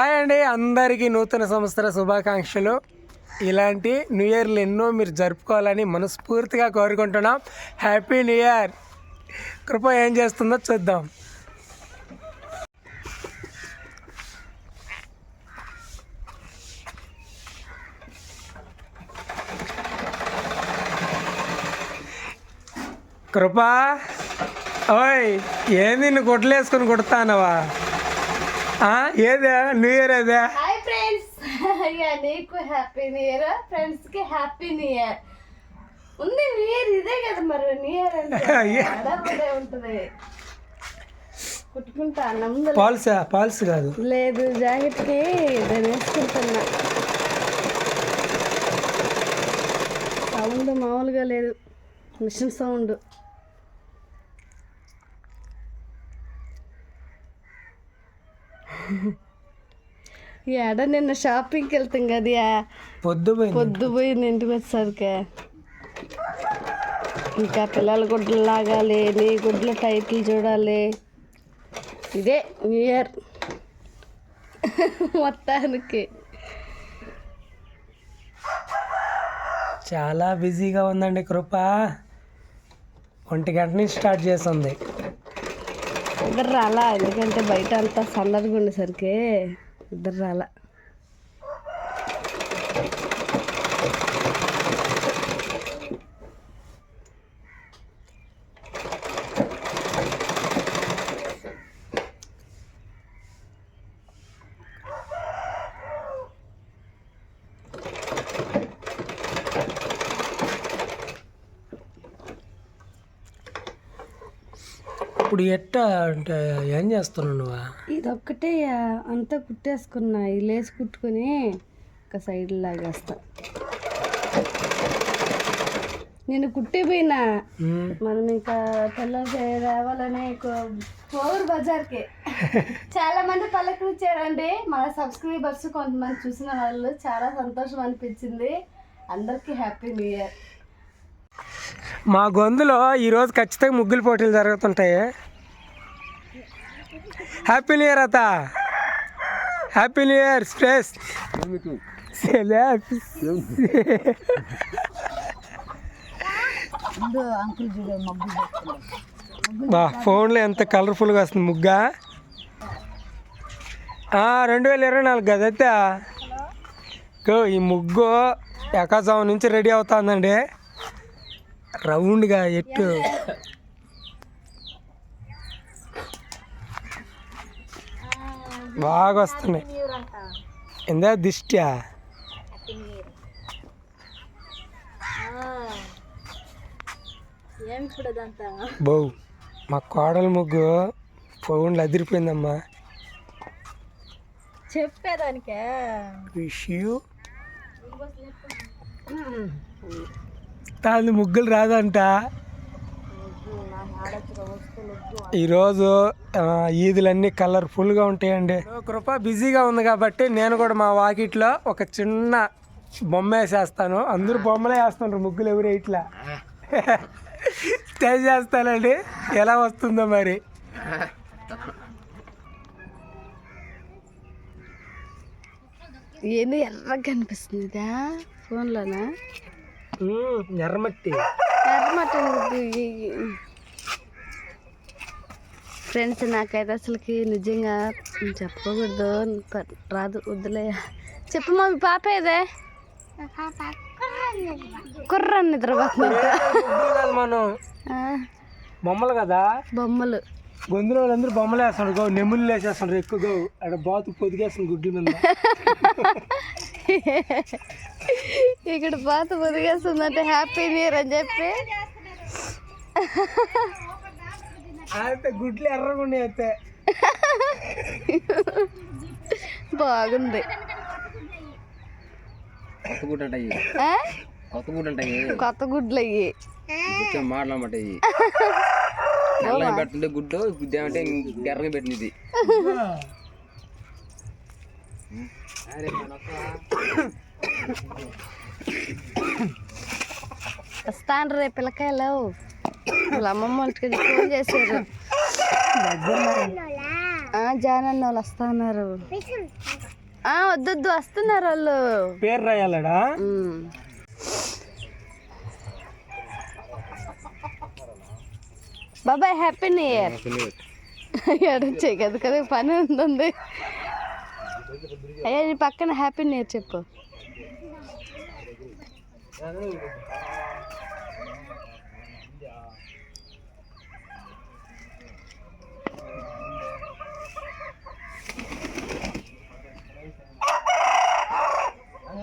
Hi అండి అందరికీ నూతన సంవత్సర శుభాకాంక్షలు. ఇలాంటి న్యూ ఇయర్లు ఎన్నో మీరు జరుపుకోవాలని మనస్ఫూర్తిగా కోరుకుంటున్నాం. Happy new year. కృప ఏం చేస్తుందో చూద్దాం. కృపా ఓయ్ ఏంది నువ్వు గుడ్లు వేసుకొని కుడతానవా ఏదా? న్యూ ఇయర్ అదే హాయ్ ఫ్రెండ్స్ అయ్యా నీకు హ్యాపీ న్యూ ఇయర్ ఫ్రెండ్స్కి హ్యాపీ న్యూ ఇయర్ ఉంది న్యూ ఇయర్ ఇదే కదా మరి. న్యూ ఇయర్ అంటే ఉంటది. కుట్టుకుంటా నమ్ముదల పాల్సా పాల్స్ కాదు. లేదు జాకెట్కి నేను వేసుకుంటున్నా. సౌండ్ మామూలుగా లేదు. మిషన్ సౌండ్ ఏడ నిన్న షాపింగ్కి వెళ్తాం కదా పొద్దు పొద్దు పోయింది ఇంటికి వచ్చేసరికి ఇంకా పిల్లల గుడ్లు లాగాలి నీ గుడ్ల టైటిల్ చూడాలి. ఇదే న్యూ ఇయర్. మొత్తానికి. చాలా బిజీగా ఉందండి కృప. ఒంటి గంట నుంచి స్టార్ట్ చేస్తుంది. రాలా ఎందుకంటే బయట అంతా సందడిగా ఉండేసరికి ఇద్దరు రాలా ఇప్పుడు ఎట్ట అంటే ఏం చేస్తున్నావు నువ్వు? ఇదొక్కటే అంతా కుట్టేసుకున్నా. ఈ లేసి కుట్టుకొని ఒక సైడ్ లాగేస్తా. నేను కుట్టిపోయినా మనం ఇంకా తెల్లకి రావాలని పోవర్ బజార్కి. చాలా మంది పలకరించారండి. మన సబ్స్క్రైబర్స్ కొంతమంది చూసిన వాళ్ళు చాలా సంతోషం అనిపించింది. అందరికీ హ్యాపీ న్యూ ఇయర్. మా గొంతులో ఈరోజు ఖచ్చితంగా ముగ్గులు పోటీలు జరుగుతుంటాయి. హ్యాపీ న్యూ ఇయర్ అత హ్యాపీ న్యూ ఇయర్ స్పేస్ బా ఫోన్లో ఎంత కలర్ఫుల్గా వస్తుంది ముగ్గా. రెండు వేల ఇరవై నాలుగు కదైతే ఈ ముగ్గు ఎకాజాము నుంచి రెడీ అవుతుందండి. రౌండ్గా ఎట్టు? బాగా వస్తున్నాయి ఎందా దిష్ట్యా? బౌ మా కోడల ముగ్గు ఫోన్లు అదిరిపోయిందమ్మా. చెప్పేదానికే? విష్ యూ తాను ముగ్గులు రాదంట. ఈరోజు ఈదులన్నీ కలర్ఫుల్గా ఉంటాయండి. కృప బిజీగా ఉంది కాబట్టి నేను కూడా మా వాకిట్లో ఒక చిన్న బొమ్మ వేసేస్తాను. అందరూ బొమ్మలే వేస్తున్నారు ముగ్గులు ఎవరు ఇట్లా స్టే చేస్తానండి ఎలా వస్తుందో మరి. ఏంది ఎర్రగా కనిపిస్తుందా ఫోన్లోనా? ఉమ్, ఎర్రమట్టి. ఫ్రెండ్స్ నాకైతే అసలుకి నిజంగా చెప్పకూడదు. రాదు వద్దులే. చెప్పు మా పాప ఏదే? కుర్ర నిద్రపోతుందంట. ముగ్గులు కాదు మనం. బొమ్మలు కదా? బొమ్మలు. గొంతులో వాళ్ళందరూ బొమ్మలు వేస్తున్నారు. గో నెమ్ములు వేసేస్తున్నారు ఎక్కువగా అక్కడ బాతు పొదిగేస్తుంది గుడ్ల మీద. ఇక్కడ పాత పొదిగేస్తుందంటే హ్యాపీ న్యూ ఇయర్ అని చెప్పి. అయితే గుడ్లు ఉన్నాయి అయితే. బాగుంది. కొత్త గుడ్డ అంటాయి ఆ? కొత్త గుడ్డ అంటాయి కొత్త గుడ్లు అయ్యి. నల్లగా పెడుతుంటే గుడ్డు గుడ్డు ఏమంటే ఎర్రగా పెట్టింది ఇది వస్తాను రేపు పిల్లకాయలు. వాళ్ళ అమ్మమ్మ వాళ్ళకి ఫోన్ చేశారు. ఆ, జానన్న వాళ్ళు వస్తా అన్నారు ఆ, వద్దొద్దు వస్తున్నారు వాళ్ళు. పేరు రాయాలడా? బాబాయ్ హ్యాపీ న్యూ ఇయర్ ఎడొచ్చే కదా కదా పని ఉంటుంది అయ్యా నీ పక్కన హ్యాపీ న్యూ ఇయర్ చెప్పు.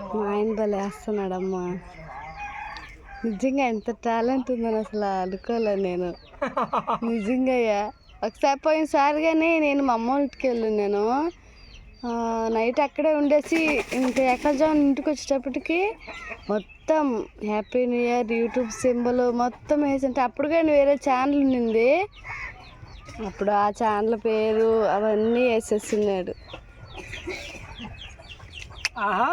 మా ఆయన భలే వేస్తున్నాడమ్మా. నిజంగా ఎంత టాలెంట్ ఉందని అసలు అనుకోలే నేను. నిజంగా ఒకసారి పోయినసారి కానీ నేను మా అమ్మ ఇంటికి వెళ్ళాను నేను. నైట్ అక్కడే ఉండేసి ఇంకా ఎక్కజాన్ ఇంటికి వచ్చేటప్పటికి మొత్తం happy new year YouTube symbol మొత్తం వేసింటే అప్పుడు కానీ వేరే ఛానల్ ఉండింది. అప్పుడు ఆ ఛానల్ పేరు అవన్నీ వేసేస్తున్నాడు. ఆహా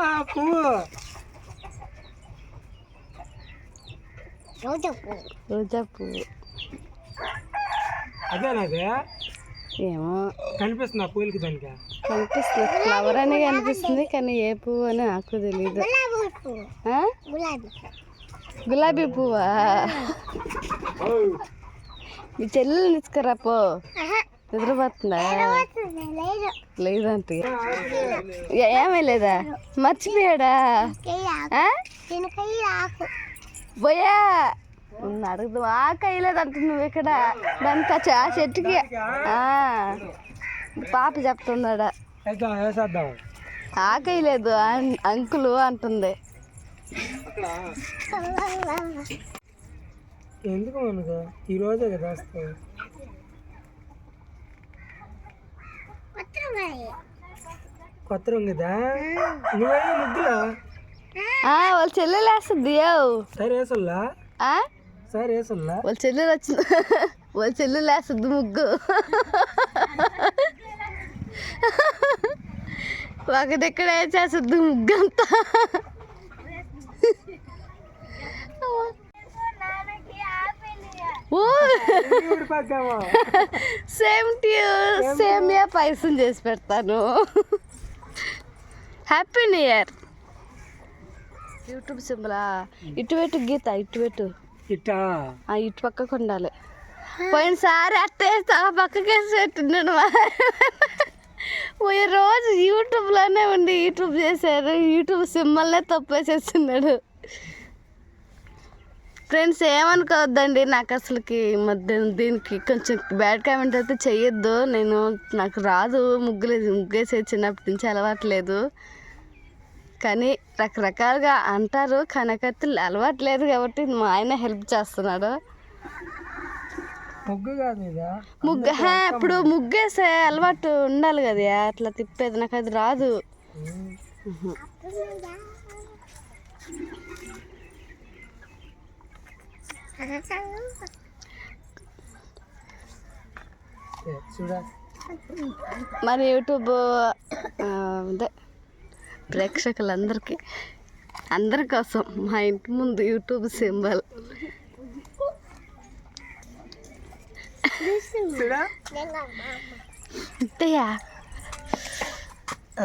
పువ్వు రోజా పువ్వు అదేనాదే ఏమో. కనిపిస్తుంది ఆ పూలకి దానికి? కనిపిస్తుంది. ఫ్లవర్ అని కనిపిస్తుంది కానీ ఏ పువ్వు అని నాకు తెలీదు. ఆ? గులాబీ. పువ్వా? మీ చెల్లెలు తీసుకురా పో. నిద్రపోతుందా లేదంటే ఏమీ లేదా? మర్చిపోయాడా? పోయా అడుగుదు. ఆ కయ్యలేదంట నువ్వు ఇక్కడ. దానికి ఆ చెట్టుకి. ఆ. పాప చెప్తున్నాడా. ఆకైలేదు అంకులు అంటుంది. ఎందుకు మనకు? ఈ రోజే కదా వస్తాయి. కొత్త రంగుదా నువ్వే ముగ్గులా వాళ్ళ చెల్లెలు వేస్తుంది. సరే వేసుల్లా? ఆ? సరే వేసుల్లా? వాళ్ళ చెల్లెలు వచ్చింది. వాళ్ళ చెల్లెలు వేస్తుంది ముగ్గు. ఒకటి ఎక్కడ వేసేస్తుంది ముగ్గు అంతా. సేమ్ టు సేమియా పాయసం చేసి పెడతాను. హ్యాపీ న్యూ ఇయర్ యూట్యూబ్ సింబలా? ఇటు పెట్టు గీత ఇటు పెట్టు. ఇట్టా? ఇటు పక్కకు ఉండాలి. పోయినసారి అట్టేసి ఆ పక్కకి పెట్టినాడు పోయే రోజు యూట్యూబ్లోనే ఉండి యూట్యూబ్ చేశారు. యూట్యూబ్ సింబల్నే తప్పేసేస్తున్నాడు. ఫ్రెండ్స్ ఏమనుకోవద్దండి? నాకు అసలుకి మధ్య దీనికి కొంచెం బ్యాడ్ కామెంట్ అయితే చెయ్యొద్దు. నేను నాకు రాదు. ముగ్గులే ముగ్గేసే చిన్నప్పటి నుంచి అలవాట్లేదు కానీ రకరకాలుగా అంటారు కానీ నాకైతే అలవాట్లేదు కాబట్టి మా ఆయన హెల్ప్ చేస్తున్నాడు. ముగ్గు కాదు ముగ్గు హా, ఇప్పుడు ముగ్గేసే అలవాటు ఉండాలి కదా అట్లా తిప్పేది నాకు అది రాదు. మరి యూట్యూబ్ అదే. ప్రేక్షకులందరికీ అందరి కోసం మా ఇంటి ముందు యూట్యూబ్ సింబల్.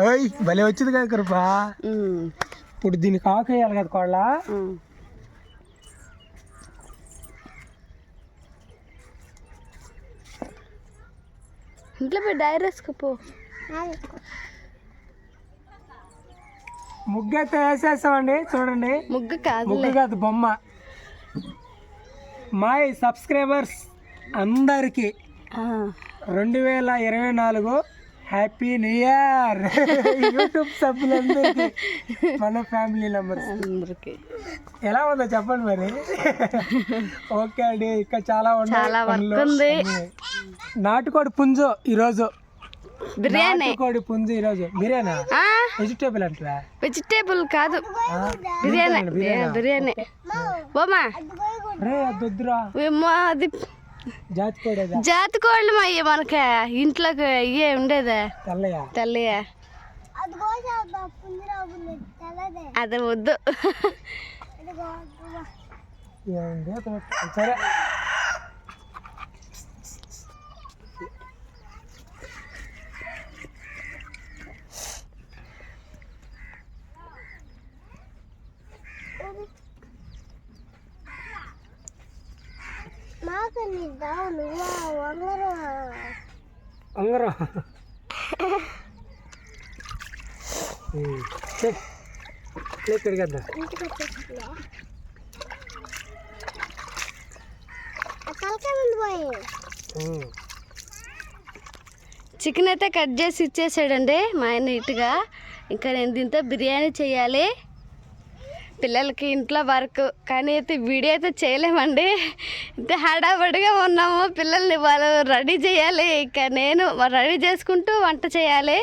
ఓయ్ భలే వచ్చింది కదా కృపా. ఇప్పుడు దీనికి ఆకు వేయాలి కదా కోళ్ళ. ఇంట్లో పోయి డైరీ వేసుకోపో. ముగ్గు అయితే వేసేస్తామండి చూడండి. ముగ్గు కాదులే. ముగ్గు కాదు బొమ్మ. మై సబ్స్క్రైబర్స్ అందరికీ రెండు వేల ఇరవై నాలుగు హ్యాపీ న్యూ ఇయర్ యూట్యూబ్ సభ్యులందరికీ మన ఫ్యామిలీ మెంబర్స్ అందరికి. ఎలా ఉందో చెప్పండి మరి. ఓకే అండి ఇంకా చాలా ఉన్నాయి అన్నీ. నాటుకోడి పుంజు ఈరోజు. బిర్యానీ. నాటుకోడి పుంజు ఈరోజు. బిర్యానీ? వెజిటేబుల్ అంటారా వెజిటేబుల్ కాదు. బిర్యానీ. బిర్యానీ. బొమ్మా. రే అదొద్దురా. ఏమ్మా, అది జాతి కోడి జాతి కోళ్ళు అయ్యే మనకి ఇంట్లోకి అయ్యే ఉండేదే. తెల్లయ్య తల్లియా. అదే వద్దు? సరే. ఇక్కడికి వద్దాం. చికెన్ అయితే కట్ చేసి ఇచ్చేసాడండి మా ఆయన నీట్గా. ఇంకా నేను దీంతో బిర్యానీ చేయాలి. పిల్లలకి ఇంట్లో వర్క్ కానీ అయితే వీడియో అయితే చేయలేమండి. ఇంత హడాబడిగా ఉన్నాము. పిల్లల్ని వాళ్ళు రెడీ చేయాలి. ఇంకా నేను రెడీ చేసుకుంటూ వంట చేయాలి.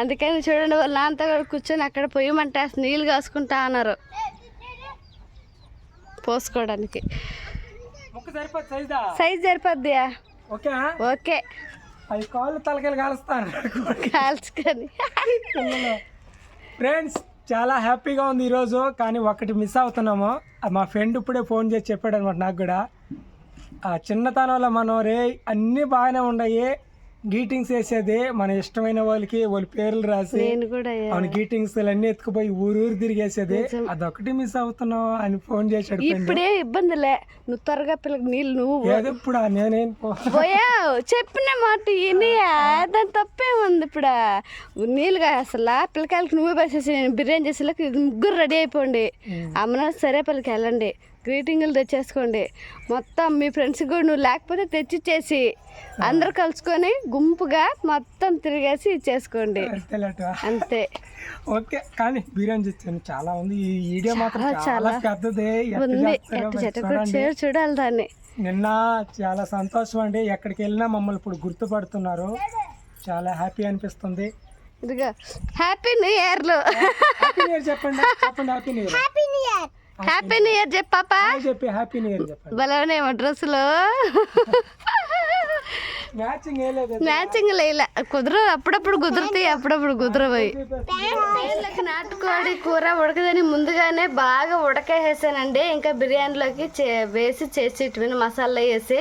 అందుకని చూడండి వాళ్ళ కూడా కూర్చొని అక్కడ పొయ్యి మంట నీళ్ళు కాసుకుంటా అన్నారు. పోసుకోవడానికి. సైజా? సరిపోద్దియా ఓకే. కాళ్ళు తలకాయలు కాలుస్తాను. కాల్చుకొని. ఫ్రెండ్స్ చాలా హ్యాపీగా ఉంది ఈరోజు కానీ ఒకటి మిస్ అవుతున్నాము. మా ఫ్రెండ్ ఇప్పుడే ఫోన్ చేసి చెప్పాడు అనమాట నాకు కూడా. ఆ చిన్నతనంలో మనం రే అన్నీ బాగానే ఉన్నాయి గీటింగ్స్ వేసేది మన ఇష్టమైన వాళ్ళకి వాళ్ళ పేర్లు రాసి అవును గీటింగ్స్ అన్నీ ఎత్తుకుపోయి ఊరు ఊరు తిరిగేసేది. అదొకటి మిస్ అవుతున్నావు అని ఫోన్ చేశాడు ఇప్పుడే ఇబ్బందిలే నువ్వు త్వరగా పిల్లకి నీళ్ళు నువ్వు ఇప్పుడు నేనేం చెప్పిన మాట దాని తప్పే ఉంది ఇప్పుడు. నీళ్ళుగా అసలు. పిల్లకాయలకి నువ్వే వేసేసి నేను బిర్యానీ చేసేలాకి ముగ్గురు రెడీ అయిపోండి. అమ్మన సరే పిల్లకి వెళ్ళండి. గ్రీటింగ్లు తెచ్చేసుకోండి. మొత్తం మీ ఫ్రెండ్స్ కూడా నువ్వు లేకపోతే తెచ్చిచ్చేసి అందరు కలుసుకొని గుంపుగా మొత్తం తిరిగేసి ఇచ్చేసుకోండి. అంతే. ఓకే కానీ బిర్యానీ చాలా ఉంది. ఈ వీడియో మాత్రం చాలా పెద్దది. ఉంది. చూడాలి దాన్ని. నిన్న చాలా సంతోషం అండి. ఎక్కడికి వెళ్ళినా మమ్మల్ని ఇప్పుడు గుర్తుపడుతున్నారు. చాలా హ్యాపీ అనిపిస్తుంది. ఇదిగో హ్యాపీ న్యూ ఇయర్లు. హ్యాపీ న్యూ ఇయర్ చెప్పండి. చెప్పండి happy new year. Happy new year చెప్పాపా చెప్పి హ్యాపీ న్యూ ఇయర్ చెప్పండి. బలవనేమో డ్రెస్సులు. మ్యాచింగ్ ఏ లేదు మ్యాచింగ్ లేలా కుదరు అప్పుడప్పుడు కుదురుతాయి అప్పుడప్పుడు కుదరబోయి పేర్లకి నాటుకోడి కూర ఉడకదని ముందుగానే బాగా ఉడకేసానండి ఇంకా బిర్యానీలోకి చే- వేసి చేసి ఇటువంటి మసాలా వేసి.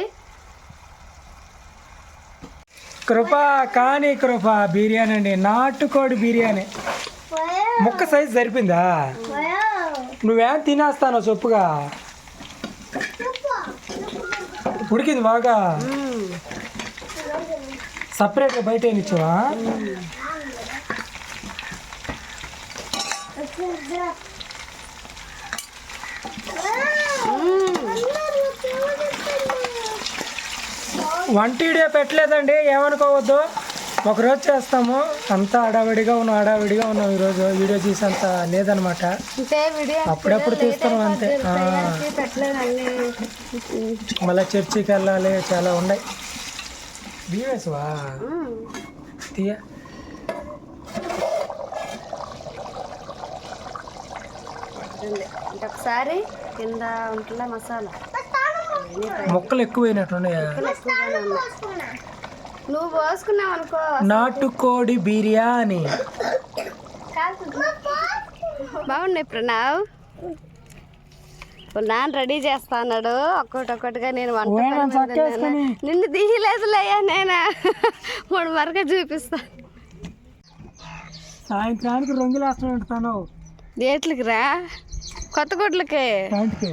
కృప కానీ కృప బిర్యానీ అండి. నాటుకోడి బిర్యానీ. ముక్క సైజు సరిపోయిందా? నువ్వేం తినేస్తానో చెప్పుగా. ఉడికింది బాగా. సపరేట్గా బయట ఇచ్చావా వంట వీడియో పెట్టలేదండి ఏమనుకోవద్దు. ఒకరోజు చేస్తాము. అంతా హడావిడిగా ఉన్నాం హడావిడిగా ఉన్నాం ఈరోజు. వీడియో తీసేంత లేదనమాట. అంటే వీడియో అప్పుడప్పుడు తీస్తున్నాం అంతే. మళ్ళీ చర్చికి వెళ్ళాలి చాలా ఉన్నాయి. బీవేస్వా? తీయ. ఒకసారి కింద ఉంటుందా మసాలా? మొక్కలు ఎక్కువైనట్టున్నాయి. నువ్వు పోసుకున్నావు అనుకో. నాటుకోడి బిర్యానీ. బాగున్నాయి ప్రణవ్. నాన్న రెడీ చేస్తా అన్నాడు ఒక్కొక్కటి ఒక్కొక్కటిగా నేను వంట. నిన్ను తీయలేదులేయ్యా నేను? మూడు వరకు చూపిస్తా. సాయంత్రానికి రంగులు వేస్తాను దేట్లకి రా. కొత్త గుడ్లకి ప్యాంట్కి.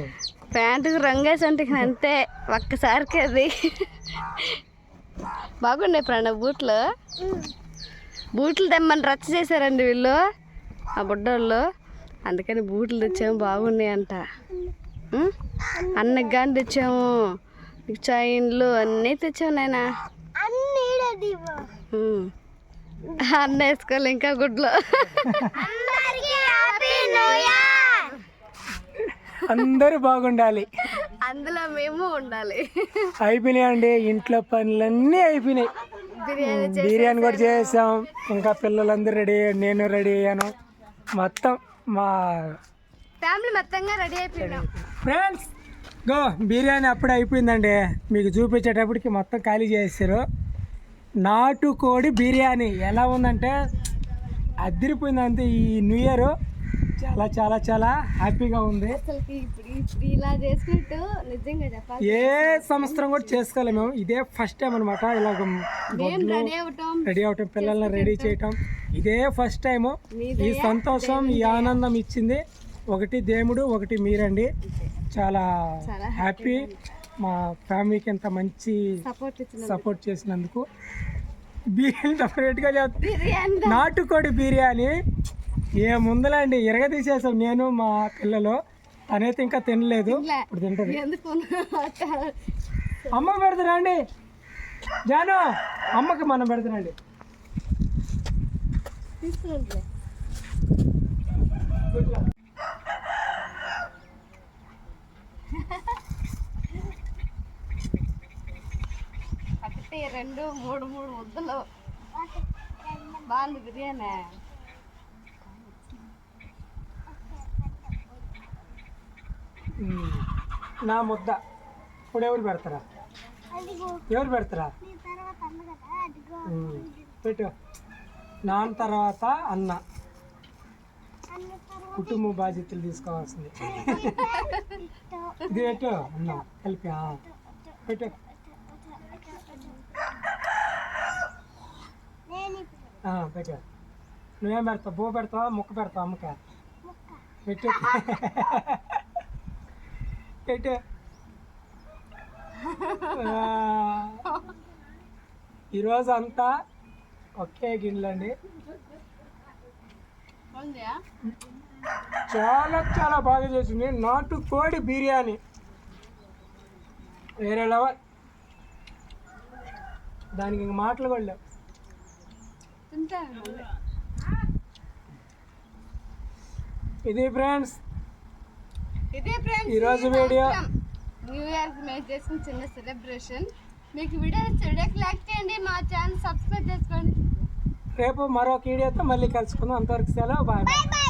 ప్యాంటుకి రంగేసి అంటే అంతే. ఒక్కసారికి అది. బాగున్నాయి ప్రణవ్ బూట్లు? బూట్లు తెమ్మని రచ్చ చేశారండి వీళ్ళు ఆ బుడ్డోళ్ళు. అందుకని బూట్లు తెచ్చాము బాగున్నాయి అంట? అన్నకి కానీ తెచ్చాము. చైన్లు అన్నీ తెచ్చాము నాయన. అన్న వేసుకోవాలి ఇంకా గుడ్లు. అందరూ బాగుండాలి. అందులో మేము ఉండాలి. అయిపోయినాయండి ఇంట్లో పనులన్నీ అయిపోయినాయి. బిర్యానీ కూడా చేసాం. ఇంకా పిల్లలందరూ రెడీ నేను రెడీ అయ్యాను. మొత్తం మా ఫ్యామిలీ మొత్తంగా రెడీ అయిపోయినాం. ఫ్రెండ్స్ గో బిర్యానీ అప్పుడే అయిపోయిందండి. మీకు చూపించేటప్పటికి మొత్తం ఖాళీ చేసారు నాటుకోడి బిర్యానీ ఎలా ఉందంటే అదిరిపోయింది అంతే ఈ న్యూ ఇయర్. చాలా చాలా చాలా హ్యాపీగా ఉంది. అసలు ఇప్పుడు ఇప్పుడు ఇలా చేసినట్టు నిజంగా చెప్పాలి. ఏ సంవత్సరం కూడా చేసుకోలేము మేము. ఇదే ఫస్ట్ టైం అనమాట ఇలాగ మేము రెడీ అవటం పిల్లల్ని రెడీ చేయటం. ఇదే ఫస్ట్ టైము ఈ సంతోషం ఈ ఆనందం ఇచ్చింది. ఒకటి దేవుడు ఒకటి మీరండి. చాలా హ్యాపీ. మా ఫ్యామిలీకి ఇంత మంచి సపోర్ట్ చేసినందుకు. బిర్యానీ సపరేట్గా చెప్తా బిర్యానీ. బిర్యానీ ఏముందలండి ఇరగ తీసేసాం నేను మా పిల్లలు. తనైతే ఇంకా తినలేదు. తినలే. ఇప్పుడు తింటది. అమ్మ పెడతారండి జాను అమ్మకి మనం పెడతానండి ఒకటి రెండు మూడు మూడు ముద్దలు. బాగుంది బిర్యానీ. నా ముద్ద. ఇప్పుడు ఎవరు పెడతారా? ఎవరు పెడతారా. పెట్టు. నాన్న తర్వాత అన్న. కుటుంబ బాధ్యతలు తీసుకోవాల్సింది. ఇది పెట్టు. అన్న కలిపి. పెట్టు. పెట్టు. నువ్వేం పెడతావు? బో పెడతావా? ముక్క పెడతావా? అమ్మక పెట్టు. ఈరోజు అంతా ఒకే గిన్నెలండి. చాలా చాలా బాగా చేసింది. నాటు కోడి బిర్యానీ. వేరే లెవెల్. దానికి ఇంక మాటలు కూడా లేవు. ఇదే ఫ్రెండ్స్ ఈరోజు వీడియో న్యూ ఇయర్ మేము చేసిన చిన్న సెలబ్రేషన్ మీకు వీడియో వీడియోకి లైక్ చేయండి మా ఛానల్ సబ్స్క్రైబ్ చేసుకోండి. రేపు మరొక వీడియోతో మళ్ళీ కలుసుకుందాం. అంతవరకు సెలవు బాయ్ బాయ్.